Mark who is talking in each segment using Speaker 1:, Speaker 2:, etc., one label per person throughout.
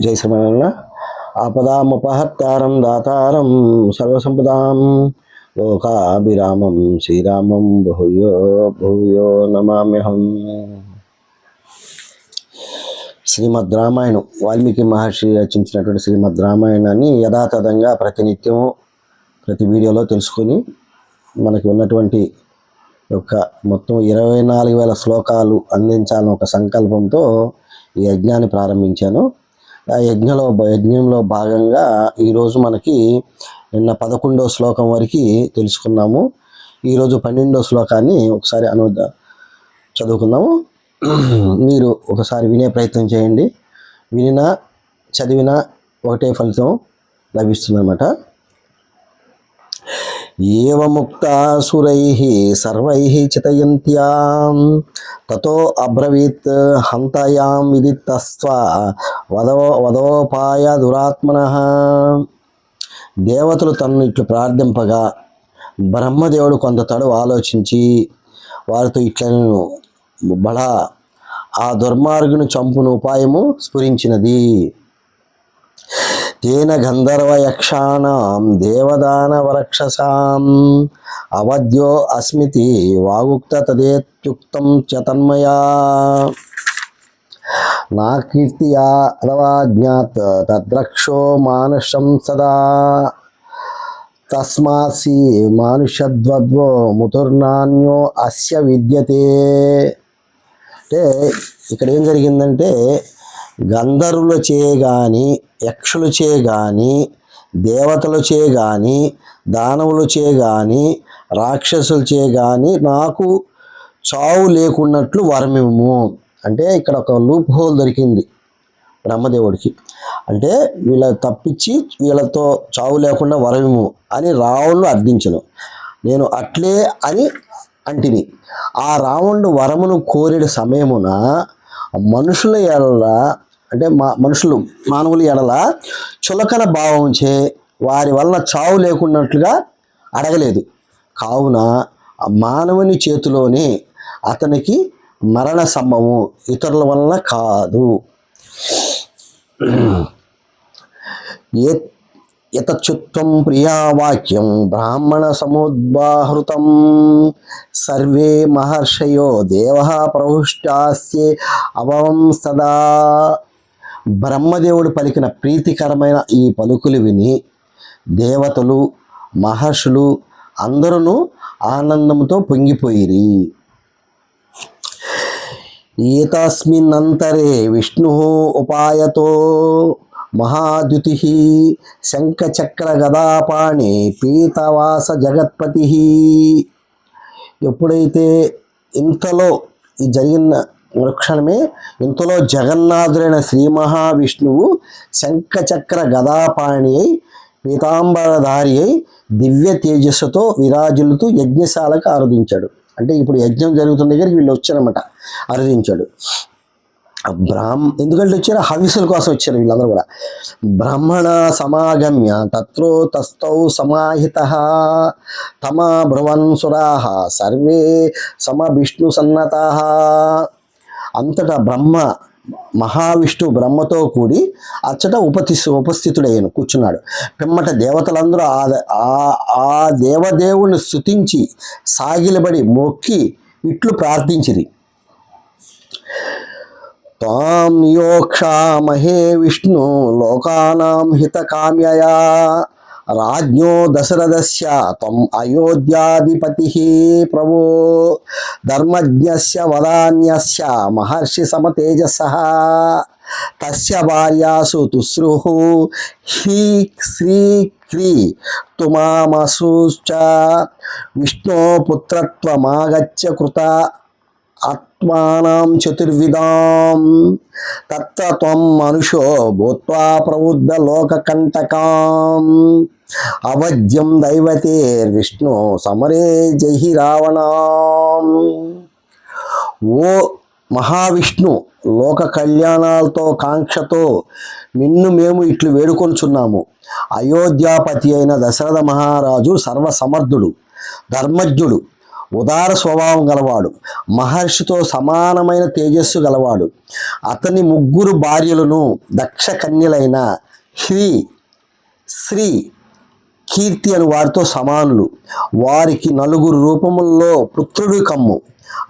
Speaker 1: జై శ్రీమణ ఆపదామపహత్తారం దాతారం సర్వసంపదాం లోకాభిరామం శ్రీరామం భూయో భూయో నమామ్యహం. శ్రీమద్ రామాయణం వాల్మీకి మహర్షి రచించినటువంటి శ్రీమద్ రామాయణాన్ని యథాతథంగా ప్రతినిత్యం ప్రతి వీడియోలో తెలుసుకొని మనకి ఉన్నటువంటి యొక్క మొత్తం ఇరవై నాలుగు వేల శ్లోకాలు అందించాలని ఒక సంకల్పంతో ఈ యజ్ఞాన్ని ప్రారంభించాను. ఆ యజ్ఞలో యజ్ఞంలో భాగంగా ఈరోజు మనకి నిన్న పదకొండో శ్లోకం వరకు తెలుసుకున్నాము. ఈరోజు పన్నెండో శ్లోకాన్ని ఒకసారి అను చదువుకుందాము. మీరు ఒకసారి వినే ప్రయత్నం చేయండి. వినినా చదివినా ఒకటే ఫలితం లభిస్తుందన్నమాట. ఏవముక్తాసురైः సర్వైः చితయంత్యాం తతో అబ్రవీత్ హంతయాం ఇది తస్వ వదో వదోపాయ దురాత్మన దేవతలు తనను ఇట్లు ప్రార్థింపగా బ్రహ్మదేవుడు కొంత తడు ఆలోచించి వారితో ఇట్లను బళ ఆ దుర్మార్గుని చంపును ఉపాయము స్ఫురించినది. తేన గంధర్వయక్షాణం దేవదానవరక్షసాం. అవధ్యో అస్మితి వాగుక్త తదేత్యుక్తం చ తన్మయా. నా కీర్తియా అథవా జ్ఞాత్ తద్రక్షో మానుషం సదా. తస్మాసి మానుషద్వద్వో ముతుర్నాన్యో అస్య విద్యతే. అంటే ఇక్కడ ఏం జరిగిందంటే గంధర్వుల చే గాని యక్షుల చే గాని దేవతల చే గాని దానవుల చే గాని రాక్షసుల చే గాని నాకు చావు లేకున్నట్లు వరమివ్వు అంటే ఇక్కడ ఒక లూప్ హోల్ దొరికింది బ్రహ్మదేవుడికి. అంటే వీళ్ళ తప్పించి వీళ్ళతో చావు లేకుండా వరమిము అని రావణుడు అర్థించను. నేను అట్లే అని అంటిని. ఆ రావణుడు వరమును కోరిన సమయమున మనుషుల ఎడల అంటే మా మనుషులు మానవుల ఎడల చులకన భావంచే వారి వలన చావు లేకున్నట్లుగా అడగలేదు. కావున మానవుని చేతిలోనే అతనికి మరణ సంభవం ఇతరుల వలన కాదు. ఏ యతచ్యుత్వం ప్రియావాక్యం బ్రాహ్మణ సముద్బాహృతం సర్వే మహర్షయో దేవ ప్రహృష్టాస్యే అభవం సదా బ్రహ్మదేవుడు పలికిన ప్రీతికరమైన ఈ పలుకులు విని దేవతలు మహర్షులు అందరూ ఆనందంతో పొంగిపోయిరి. ఏతస్మిన్నంతరే విష్ణు ఉపాయతో మహాద్యుతి శంఖచక్ర గదాపాణి పీతవాస జగత్పతి. ఎప్పుడైతే ఇంతలో ఈ జరిగిన వృక్షణమే ఇంతలో జగన్నాథుడైన శ్రీ మహావిష్ణువు శంఖచక్ర గదాపాణి అయి పీతాంబరధారి అయి దివ్య తేజస్సుతో విరాజులతో యజ్ఞశాలకు ఆరుదించాడు అంటే ఇప్పుడు యజ్ఞం జరుగుతున్న దగ్గరికి వీళ్ళు వచ్చారన్నమాట ఆరుదించాడు బ్రాహ్మ ఎందుకంటే వచ్చారు? హవిసుల కోసం వచ్చారు వీళ్ళందరూ కూడా. బ్రహ్మణ సమాగమ్య తత్రో తస్థౌ సమాహిత తమ భ్రువన్ సర్వే సమ విష్ణు సన్నత. అంతటా బ్రహ్మ మహావిష్ణు బ్రహ్మతో కూడి అచ్చట ఉపతి ఉపస్థితుడయ్యాను కూర్చున్నాడు. పిమ్మట దేవతలందరూ ఆ ఆ- ఆ దేవదేవుని స్తుతించి సాగిలబడి మొక్కి ఇట్లు ప్రార్థించిరి. తాం నియోక్షామహే విష్ణు లోకానాం హితకామ్యయా. రాజ్ఞో దశరథస్య త్వం అయోధ్యాధిపతి ప్రభో ధర్మజ్ఞస్య వదాన్యస్య మహర్షి సమతేజస తస్య భార్యాసు తుస్రుః హీ శ్రీ క్రీ తుమామసూచ విష్ణో పుత్రత్వమాగచ్చ కృత ఆత్మానం చతుర్విధాం తత్ర త్వం మనుషో భూత్వా ప్రబుద్ధ లోకకంటకాం అవధ్యం దైవతేర్విష్ణు సమరే జై రావణాం ఓ మహావిష్ణు లోక కళ్యాణాలతో కాంక్షతో నిన్ను మేము ఇట్లు వేడుకొనుచున్నాము. అయోధ్యాపతి అయిన దశరథ మహారాజు సర్వసమర్థుడు ధర్మజ్ఞుడు ఉదార స్వభావం గలవాడు. మహర్షితో సమానమైన తేజస్సు గలవాడు. అతని ముగ్గురు భార్యలను దక్ష కన్యలైన శ్రీ శ్రీ కీర్తి అని వారితో సమానులు. వారికి నలుగురు రూపముల్లో పుత్రుడు కమ్ము.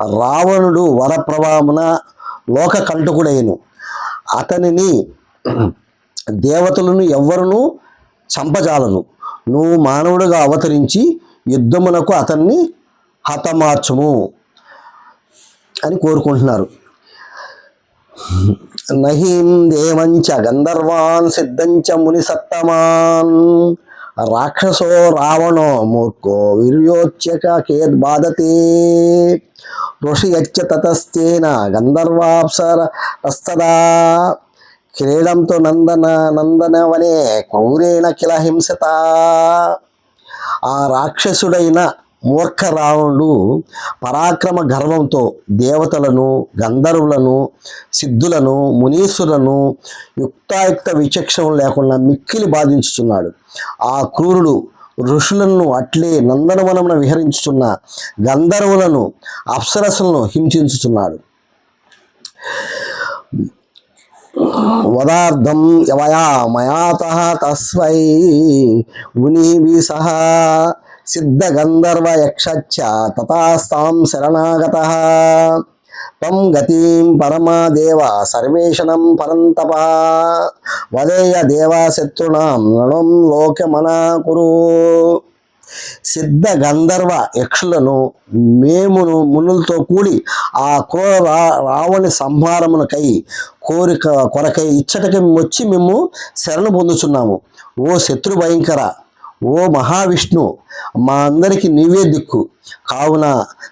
Speaker 1: రావణుడు వరప్రభామున లోక కంటకుడైను. అతనిని దేవతలను ఎవ్వరును చంపజాలను నువ్వు మానవుడిగా అవతరించి యుద్ధమునకు అతన్ని హతమార్చుము అని కోరుకుంటున్నారు. నహీం దేవంచ గంధర్వాన్ సిద్ధంచ ముని సత్తమాన్ రాక్షసో రావణో మూర్ఖో వీర్యోచ్యక కేద్ బాధతే. ఋషి యచ్చ తతస్తేన గంధర్వాప్సర తస్తదా. క్రీడంతో నందన నందనవనే క్రూరేణ కిల హింసత. ఆ రాక్షసుడైన మూర్ఖ రావణుడు పరాక్రమ గర్వంతో దేవతలను గంధర్వులను సిద్ధులను మునీశ్వరులను యుక్తాయుక్త విచక్షణ లేకుండా మిక్కిలి బాధించుచున్నాడు. ఆ క్రూరుడు ఋషులను అట్లే నందనవనమున విహరించుచున్న గంధర్వులను అప్సరసులను హింసించుచున్నాడు. వదార్థం యవయా మయాత తస్వై మునిభి సహా సిద్ధ గంధర్వ యక్షచ్చ తతాస్తాం శరణాగత త్వం గతిం పరమాదేవ సర్వేషణం పరంతప వదేయ దేవాశత్రుణాం నృణం లోకమనా కురు సిద్ధ గంధర్వ యక్షులను మేమును మునులతో కూడి ఆ క్రూర రా- రావణి సంహారమునకై కోరిక కొరకై ఇచ్చటకి వచ్చి మేము శరణు పొందుచున్నాము. ఓ శత్రు భయంకర ఓ మహావిష్ణు మా అందరికి నీవే దిక్కు. కావున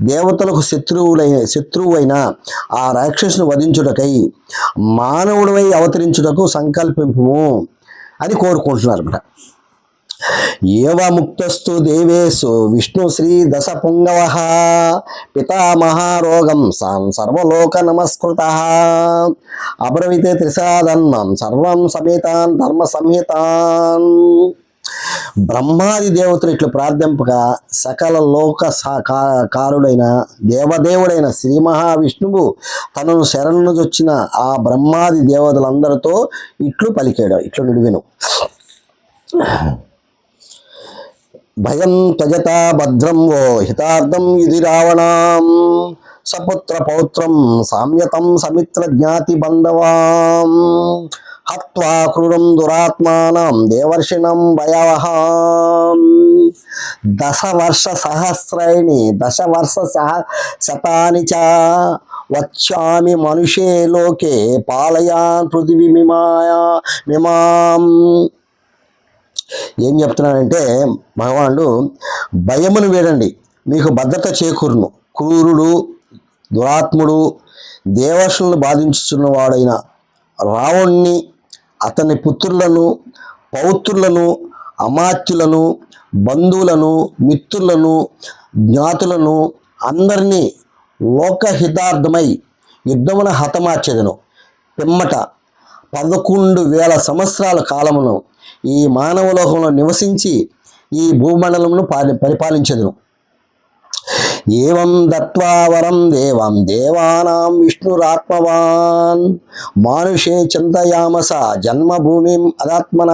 Speaker 1: దేవతలకు శత్రువులైన శత్రువైన ఆ రాక్షసును వధించుటకై మానవుడివై అవతరించుటకు సంకల్పింపు అని కోరుకుంటున్నారు అన్నమాట ఏవముక్తస్తు దేవేశు విష్ణు శ్రీ దశ పుంగవ పితామహారోగం సాం సర్వలోక నమస్కృత. అబ్రవీతే త్రిసాధన్మం సర్వం సమేతాన్ ధర్మ సంహితాన్ బ్రహ్మాది దేవతలు ఇట్లు ప్రార్థింపక సకల లోక కా- కారుడైన దేవదేవుడైన శ్రీ మహావిష్ణువు తనను శరణుజొచ్చిన ఆ బ్రహ్మాది దేవతలందరితో ఇట్లు పలికాడు. ఇట్లు నిడివిను భయం త్వజత భద్రం ఓ హితార్థం ఇది రావణాం. సపుత్ర పౌత్రం సామ్యతం సమిత్ర జ్ఞాతి బంధవాం. హత్వా క్రూరం దురాత్మానం దేవర్షిణం భయవహ దశవర్ష సహస్రైణి దశవర్ష సహ శతాని చ వచ్చామి మనుషే లోకే పాలయాన్ పృథివీ మిమాయా మిమాం ఏం చెప్తున్నాడంటే భగవానుడు భయమును వేడండి మీకు భద్రత చేకూరును. క్రూరుడు దురాత్ముడు దేవర్షులను బాధించుచున్నవాడైన రావణ్ణి అతని పుత్రులను పౌత్రులను అమాత్యులను బంధువులను మిత్రులను జ్ఞాతులను అందరినీ లోకహితార్థమై యుద్ధమున హతమార్చెదను. పిమ్మట పదకొండు వేల సంవత్సరాల కాలమును ఈ మానవలోకంలో నివసించి ఈ భూమండలమును పాలి పరిపాలించెదను. ఏవం దత్వా వరం దేవం దేవానాం విష్ణురాత్మవాన్. మానుషే చింతయామస జన్మభూమిం అదాత్మన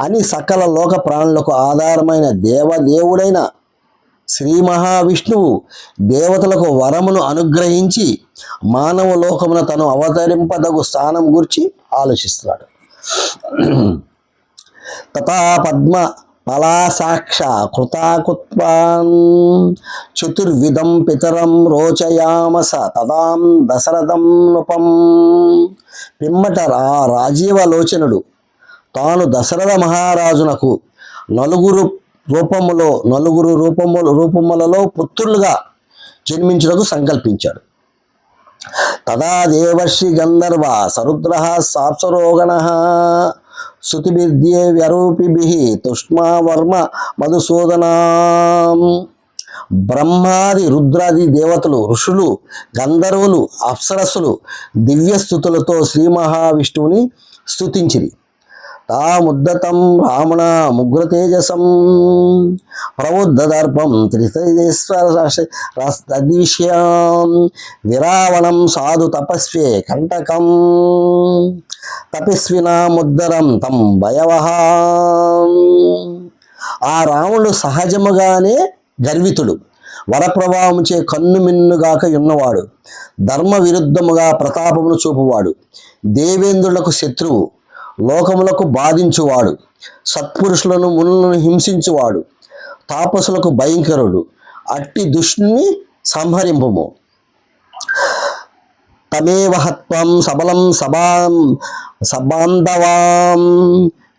Speaker 1: అని సకల లోక ప్రాణులకు ఆధారమైన దేవదేవుడైన శ్రీ మహావిష్ణువు దేవతలకు వరమును అనుగ్రహించి మానవ లోకమున తను అవతరింపదగు స్థానం గురించి ఆలోచిస్తున్నాడు. తథా పద్మ పలాసాక్ష కృతాకుత్వాన్ చతుర్విధం పితరం రోచయామస తదాం దశరథం నృపం పిమ్మట రా రాజీవలోచనుడు తాను దశరథ మహారాజునకు నలుగురు రూపములో నలుగురు రూపములు రూపములలో పుత్రులుగా జన్మించుటకు సంకల్పించాడు। తదా దేవర్షి గంధర్వ సరుద్ర సాప్సరోగణ। శృతిభిర్ద్యే వ్యరూపిభి తుష్మావర్మ మధుసూదనా బ్రహ్మాది రుద్రాది దేవతలు ఋషులు గంధర్వులు అప్సరస్సులు దివ్య స్థుతులతో శ్రీ మహావిష్ణువుని స్థుతించిరి తాముద్దతం రావణ ముగ్గురు తేజసం ప్రబుద్ధ దర్పం త్రితేశ్వర విరావణం సాధు తపస్వే కంటకం. తపస్వినాముద్దరం తం భయవహ. ఆ రావణుడు సహజముగానే గర్వితుడు. వరప్రభావముచే కన్నుమిన్నుగాక ఉన్నవాడు ధర్మ విరుద్ధముగా ప్రతాపమును చూపువాడు. దేవేంద్రులకు శత్రువు. లోకములకు బాధించువాడు. సత్పురుషులను మునులను హింసించువాడు. తాపసులకు భయంకరుడు. అట్టి దుష్టుని సంహరింపము. తమేవహత్వం సబలం సభాం సబాంధవాం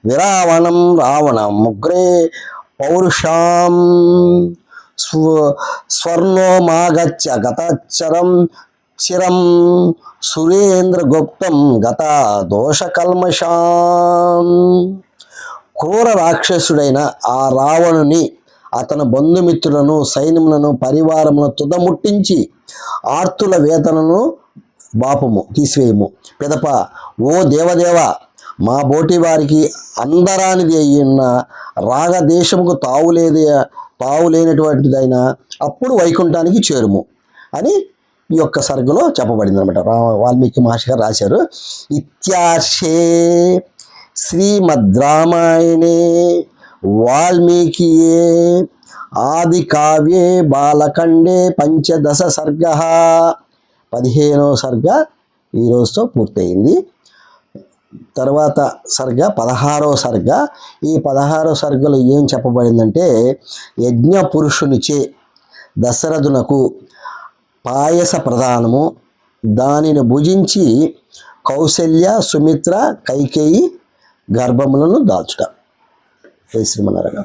Speaker 1: విరావణం రావణం ముగ్రే పౌరుషాం స్వ స్వర్ణోమాగచ్చ గతచరం చిరం సురేంద్రగుప్తం గత దోషకల్మషాం. క్రూర రాక్షసుడైన ఆ రావణుని అతని బంధుమిత్రులను సైన్యములను పరివారమును తుదముట్టించి ఆర్తుల వేతనను బాపము తీసివేయము. పిదప ఓ దేవదేవ మా బోటి వారికి అందరానిది అయ్యున్న రాగదేశముకు తావులేదే తావులేనటువంటిదైనా అప్పుడు వైకుంఠానికి చేరుము అని ఈ యొక్క సర్గలో చెప్పబడింది అనమాట రా వాల్మీకి మహర్షి గారు రాశారు. ఇత్యార్షే శ్రీమద్ రామాయణే వాల్మీకియే ఆది కావ్యే బాలకండే పంచదశ సర్గ. పదిహేనో సర్గ ఈ రోజుతో పూర్తయింది. తర్వాత సర్గ పదహారో సర్గ. ఈ పదహారో సర్గలో ఏం చెప్పబడిందంటే యజ్ఞ పురుషునిచే దశరథునకు పాయస ప్రధానము. దానిని భుజించి కౌశల్య సుమిత్ర కైకేయి గర్భములను దాల్చుట. ఏ శ్రీమన్నారాయణ.